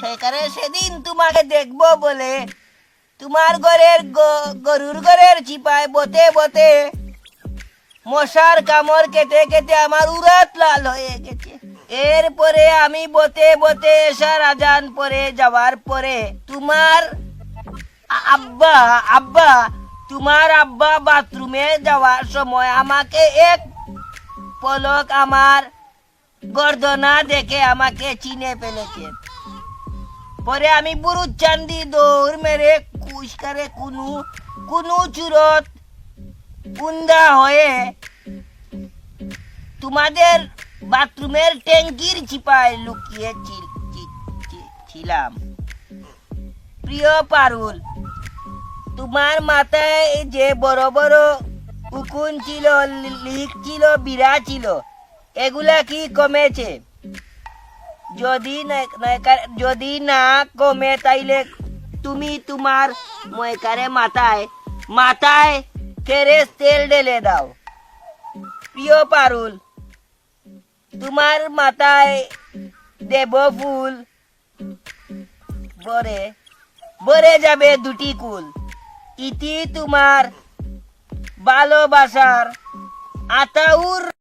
সেখানে সেদিন তোমাকে দেখব বলে। তোমার ঘরের গরুর ঘরের চিপায় বতে বতে মশার কামড় কেটে কেটে আমার উরাত লাল হয়ে গেছে। এরপরে আমি বতে বতে এসার আজান পরে যাওয়ার পরে তোমার আব্বা আব্বা, তোমার আব্বা বাথরুমে যাওয়ার সময় আমাকে এক পলক আমার গর্দনা দেখে আমাকে চিনে ফেলেছে। পরে আমি বুরুজ চান্দি দৌড় মেরে কুশকারে কুনু কুনু চুরত, কুন্দা হয়ে তোমাদের বাথরুমের ট্যাঙ্কির চিপায় লুকিয়ে ছিলাম। প্রিয় পারুল, তোমার মাথায় যে বড় বড় উকুন ছিল লিক ছিল, বিড়া ছিল, এগুলা কি কমেছে? যদি যদি না কমে তাইলে তুমি তোমার ময়কারে মাথায় মাথায় কেরেস তেল ঢেলে দাও। প্রিয় পারুল, তোমার মাথায় দেব ফুল। বরে বরে যাবে দুটি কুল। ইতি তোমার ভালোবাসার আতাউর